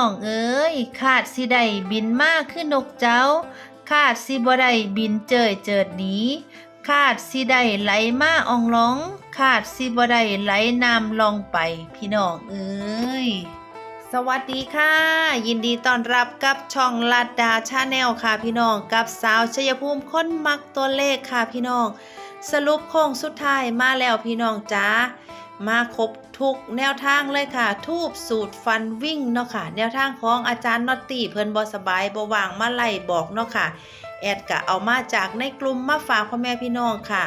พี่น้องเอ้ยขาดสิได้บินมาคือนนกเจ้าขาดสิบ่ได้บินเจยเจิดหนีขาดสิได้ไหลมาอองร้องขาดสิบ่ได้ไหลน้ำลองไป พี่น้องเอ้ยสวัสดีค่ะ ยินดีต้อนรับกับช่องลัดดาชาแนลค่ะพี่น้องกับสาวชัยภูมิค้นมักตัวเลขค่ะพี่น้อง สรุปโค้งสุดท้ายมาแล้วพี่น้องจ้า มาครบทุกแนวทางเลยค่ะ ทูบสูตรฟันวิ่งเนาะค่ะ แนวทางของอาจารย์นอตตี้เพิ่นบ่สบายบว่างมาไล่บอกเนาะค่ะ แอดกะเอามาจากในกลุ่มมาฝากพ่อแม่พี่น้องค่ะ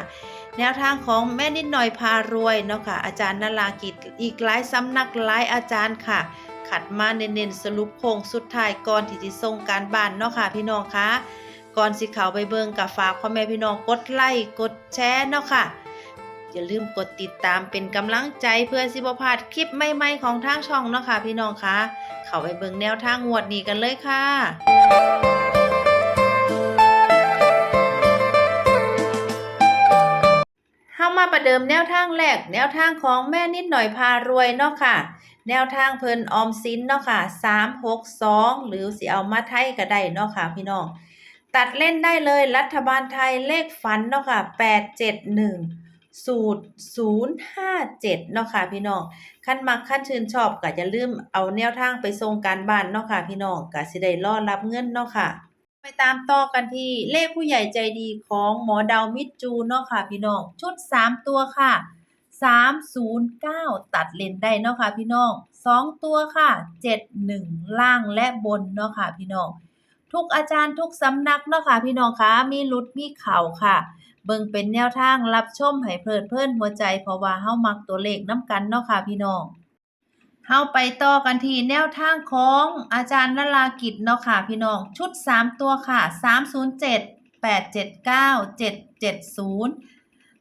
แนวทางของแม่นิดหน่อยพารวยเนาะค่ะ อาจารย์นารากิจอีกหลายสำนักหลายอาจารย์ค่ะ ขัดมาเน้นๆสรุปโค้งสุดท้ายก่อนที่จะส่งการบ้านเนาะค่ะ พี่น้องคะก่อนสิเขาไปเบิ่งกับฝากพ่อแม่พี่น้องกดไลค์กดแชร์เนาะค่ะ อย่าลืมกดติดตามเป็นกำลังใจเพื่อสิบพลาดคลิปใหม่ๆของทางช่องเนาะค่ะพี่น้องคะเข้าไปเบิ่งแนวทางงวดนี้กันเลยค่ะเฮามาประเดิมแนวทางแรก แนวทางของแม่นิดหน่อยพารวยเนาะค่ะ แนวทางเพิ่นออมสินเนาะค่ะ362หกสองหรือสิเอามาไทยก็ได้เนาะค่ะพี่น้อง ตัดเล่นได้เลยรัฐบาลไทยเลขฝันเนาะค่ะ871 สูตร 057เนาะค่ะพี่น้องขั้นมักขั้นชื่นชอบก็อย่าลืมเอาแนวทางไปส่งการบ้านเนาะค่ะพี่น้องก็สิได้รอดรับเงินเนาะค่ะ ไปตามต่อกันที่เลขผู้ใหญ่ใจดีของหมอดาวมิตรจูเนาะค่ะพี่น้องชุด 3 ตัวค่ะ 309 ตัดเลนได้เนาะค่ะพี่น้อง 2 ตัวค่ะ 71 ล่างและบนเนาะค่ะพี่น้องทุกอาจารย์ทุกสำนักเนาะค่ะพี่น้องคะมีลุดมีเข่าค่ะ เบิ่งเป็นแนวทางรับชมให้เพลิดเพลินหัวใจเพราะว่าเฮามักตัวเลขน้ำกันเนาะค่ะพี่น้องเฮาไปต่อกันที่แนวทางของอาจารย์นรากิจเนาะค่ะพี่น้องชุด 3 ตัวค่ะ 307 879 770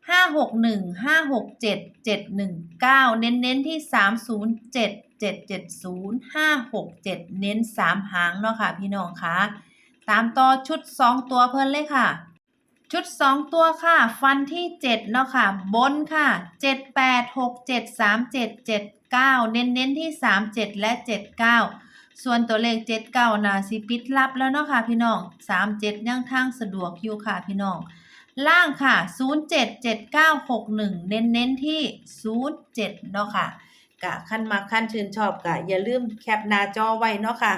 561 567 719 เน้นๆที่ 307 770 567 เน้น 3 หางเนาะค่ะพี่น้องคะตามต่อชุด 2 ตัวเพิ่นเลยค่ะ ชุด 2 ตัวค่ะ ฟันที่ 7 เนาะค่ะ บนค่ะ 7 8 6 7 3 7 7 9 เน้นๆที่ 3 7 และ 79 ส่วนตัวเลข 79น่ะสิปิดลับแล้วเนาะค่ะพี่น้อง 37ยังทางสะดวกอยู่ค่ะพี่น้อง ล่างค่ะ 077961 เน้นๆที่ 07 เนาะค่ะกะขั้นมาขั้นชื่นชอบกะอย่าลืมแคปหน้าจอไว้เนาะค่ะ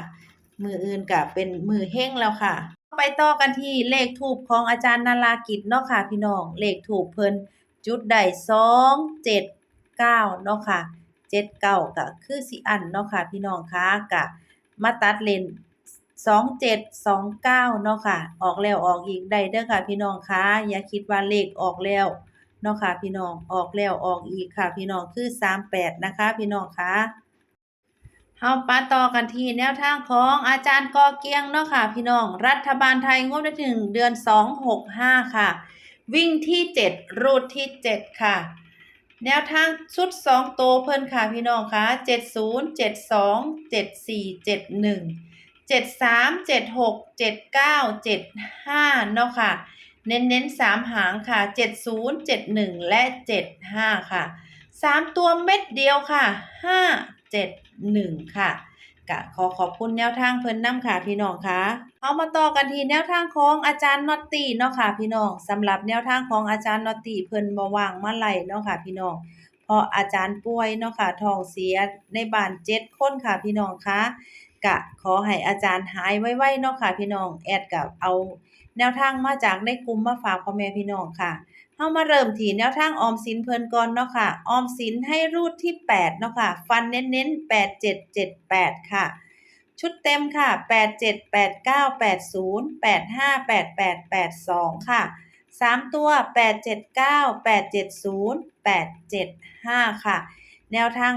มืออื่นกะเป็นมือเฮ้งแล้วค่ะ ไปต่อกันที่เลขถูกของอาจารย์นารากิจเนาะค่ะพี่น้อง เลขถูกเพิ่นจุดได้2 7 9เก้าเนาะค่ะ79ก็คือสิอันเนาะค่ะพี่น้องคะกะมาตัดเลน2729เก้าเนาะค่ะ ออกแล้วออกอีกได้เด้อค่ะ พี่น้องคะอย่าคิดว่าเลขออกแล้วเนาะค่ะพี่น้องออกแล้วออกอีกค่ะ พี่น้องคือ38นะคะ พี่น้องคะ เฮาปาต่อกันที่แนวทางของอาจารย์กอเกียงเนาะค่ะ พี่น้อง รัฐบาลไทยงวดวันที่หนึ่งเดือน 265 ค่ะ วิ่งที่ 7 รูดที่ 7 ค่ะ แนวทางชุด 2 โตเพิ่นค่ะพี่น้องค่ะ 70 72 74 71 73 76 79 75เนาะค่ะ เน้นๆ3หางค่ะ 70 71 และ 75 ค่ะ 3 ตัวเม็ดเดียวค่ะ 5 7 1 ค่ะกะขอขอบคุณแนวทางเพิ่นนำค่ะพี่น้องค่ะเอามาต่อกันที่แนวทางของอาจารย์นอตตี้เนาะค่ะพี่น้องสำหรับแนวทางของอาจารย์นอตตี้เพิ่นบ่ว่างมาไล่เนาะค่ะพี่น้องเพราะอาจารย์ป่วยเนาะค่ะท้องเสียในบ้าน7คนค่ะพี่น้องค่ะกะขอให้อาจารย์หายไวๆเนาะค่ะพี่น้องแอดกับเอาแนวทางมาจากในกลุ่มมาฝากพ่อแม่พี่น้องค่ะ เฮามาเริ่มที่แนวทางออมสินเพิ่นก่อนเนาะค่ะ ออมสินให้รูดที่ 8 เนาะค่ะ ฟันเน้นๆ 8778 ค่ะ ชุดเต็มค่ะ 878980 858882 ค่ะ 3 ตัว 879 870 875 ค่ะ แนวทาง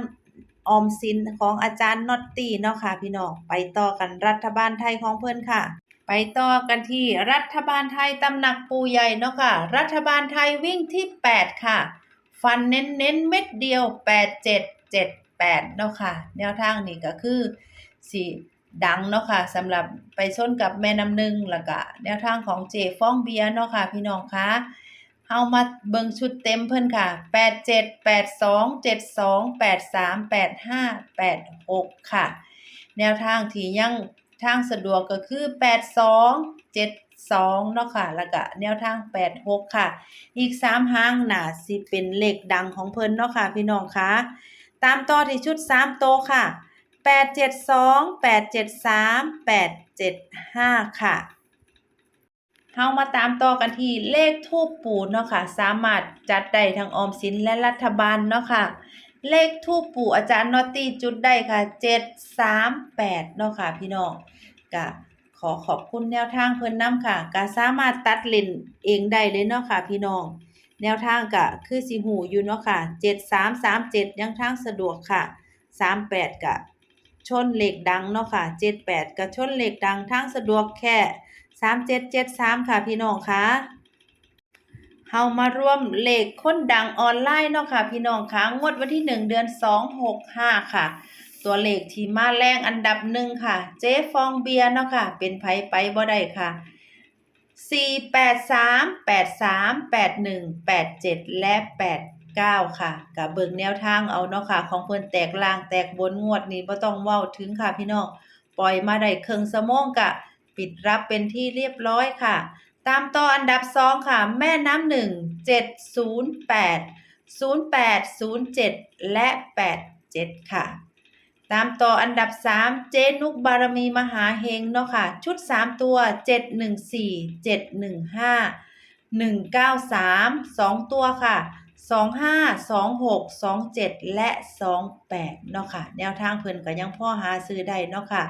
ออมสินของอาจารย์นอตตี้เนาะค่ะพี่น้อง ไปต่อกันรัฐบาลไทยของเพิ่นค่ะ ไปต่อกันที่รัฐบาลไทยตำหนักปูใหญ่เนาะค่ะ รัฐบาลไทยวิ่งที่ 8 ค่ะ ฟันเน้นเน้นเม็ดเดียว 8 7 7 8เนาะค่ะ แนวทางนี้ก็คือสีดังเนาะค่ะสำหรับไปชนกับแม่น้ำหนึ่งแล้วก็แนวทางของเจฟ้องเบียเนาะค่ะ พี่น้องคะเฮามาเบิ่งชุดเต็มเพิ่นค่ะ 8 7 8 2 7 2 8 3 8 5 8 6 ค่ะ แนวทางที่ยัง ทางสะดวกก็คือ 82 72 เนาะค่ะ แล้วก็แนวทาง 86 ค่ะ อีก 3 หางน่าสิเป็นเลขดังของเพิ่นเนาะค่ะ พี่น้องคะตามต่อที่ชุด 3 โตค่ะ 872 873 875 ค่ะเฮามาตามต่อกันที่เลขทูปปูเนาะค่ะ สามารถจัดได้ทั้งออมสินและรัฐบาลเนาะค่ะ เลขทูปปู่อาจารย์นอตตี้จุดได้ค่ะ738เนาะค่ะพี่น้องก็ขอขอบคุณแนวทางเพิ่นนํค่ะก็สามารถตัดเลนเองได้เลยเนาะค่ะพี่น้อง แนวทางก็คือสิหูอยู่เนาะค่ะ7337ยังทางสะดวกค่ะ38ก็ชนเหลขดังเนาะค่ะ78ก็ชนเหลขดังทางสะดวกแค่3773ค่ะพี่น้องค่ะ เฮามาร่วมเลขค้นดังออนไลน์เนาะค่ะ พี่น้องค่ะงวดวันที่ 1 เดือน 265 ค่ะ ตัวเลขที่มาแรงอันดับหนึ่งค่ะ เจ๊ฟองเบียร์เนาะค่ะ เป็นไผไปบ่ได้ค่ะ 483 83 81 87 และ 89 ค่ะกับเบิ่งแนวทางเอาเนาะค่ะ ของเพิ่นแตกลางแตกบนงวดนี้บ่ต้องเว้าถึงค่ะพี่น้อง ปล่อยมาได้เครึ่งชั่วโมงกะ ปิดรับเป็นที่เรียบร้อยค่ะ ตามต่ออันดับ2ค่ะ แม่น้ำหนึ่ง708 0807และ87ค่ะ ตามต่ออันดับ3เจนุกบารมีมหาเฮงเนาะค่ะ ชุด3ตัว714 715 193 2ตัวค่ะ 25 26 27 และ 28 เนาะค่ะ แนวทางเพิ่นก็ยังพ่อหาซื้อได้เนาะค่ะ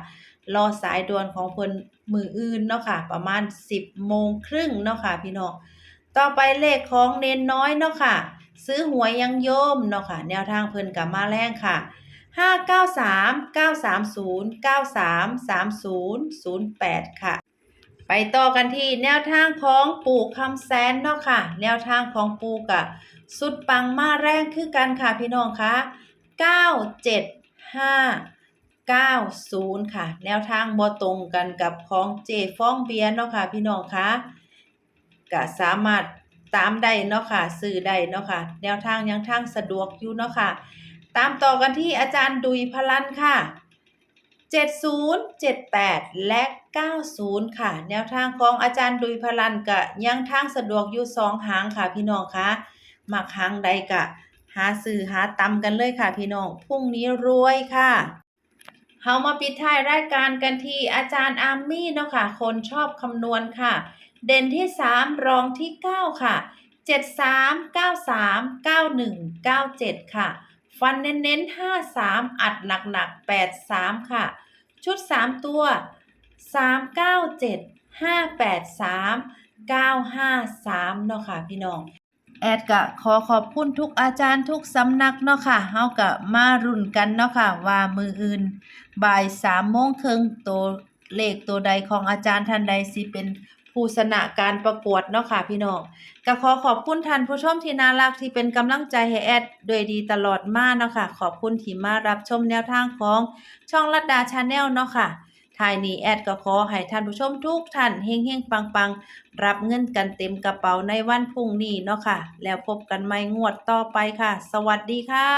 รอสายด่วนของเพิ่นมืออื่นเนาะค่ะ ประมาณ 10โมงครึ่งเนาะค่ะพี่น้อง ต่อไปเลขของเนนน้อยเนาะค่ะ ซื้อหวยยังโยมเนาะค่ะ แนวทางเพิ่นก็มาแรงค่ะ593 930 93 30 08 ค่ะ ไปต่อกันที่แนวทางของปู่คำแสนเนาะค่ะ แนวทางของปู่กับสุดปังมาแรงคือกันค่ะพี่น้องคะ975 90 ค่ะ แนวทางบ่ตรงกันกับของเจฟ้องเบียร์เนาะค่ะพี่น้องคะก็สามารถตามได้เนาะค่ะซื้อได้เนาะค่ะ แนวทางยังทางสะดวกอยู่เนาะค่ะ ตามต่อกันที่อาจารย์ดุยพลันค่ะ 70 78 และ 90 ค่ะ แนวทางของอาจารย์ดุยพลันก็ยังทางสะดวกอยู่สองหางค่ะพี่น้องคะมักหางใดก็หาซื้อหาตำกันเลยค่ะพี่น้อง พรุ่งนี้รวยค่ะเฮามาปิดท้ายรายการกันที่อาจารย์อาร์มี่เนาะค่ะ คนชอบคำนวณค่ะ เด่นที่ 3 รองที่ 9 ค่ะ 73 93 91 97 ค่ะ ฟันเน้นๆ 53 อัดหนักๆ 83 ค่ะ ชุด 3 ตัว 397 583 953 เนาะค่ะ พี่น้อง แอดก็ขอขอบคุณทุกอาจารย์ทุกสำนักเนาะค่ะเฮาก็มารุ่นกันเนาะค่ะ ว่ามืออื่น บ่าย3โมงครึ่งตัวเลขตัวใดของอาจารย์ท่านใดสิเป็น ผู้ชนะการประกวดเนาะค่ะพี่น้องก็ขอขอบคุณท่านผู้ชมที่น่ารักที่เป็นกำลังใจให้แอดโดยดีตลอดมาเนาะค่ะขอบคุณที่มารับชมแนวทางของช่องลัดดาชาแนลเนาะค่ะทายนี้แอดก็ขอให้ท่านผู้ชมทุกท่านเฮงๆปังๆรับเงินกันเต็มกระเป๋าในวันพรุ่งนี้เนาะค่ะ แล้วพบกันใหม่งวดต่อไปค่ะ สวัสดีค่ะ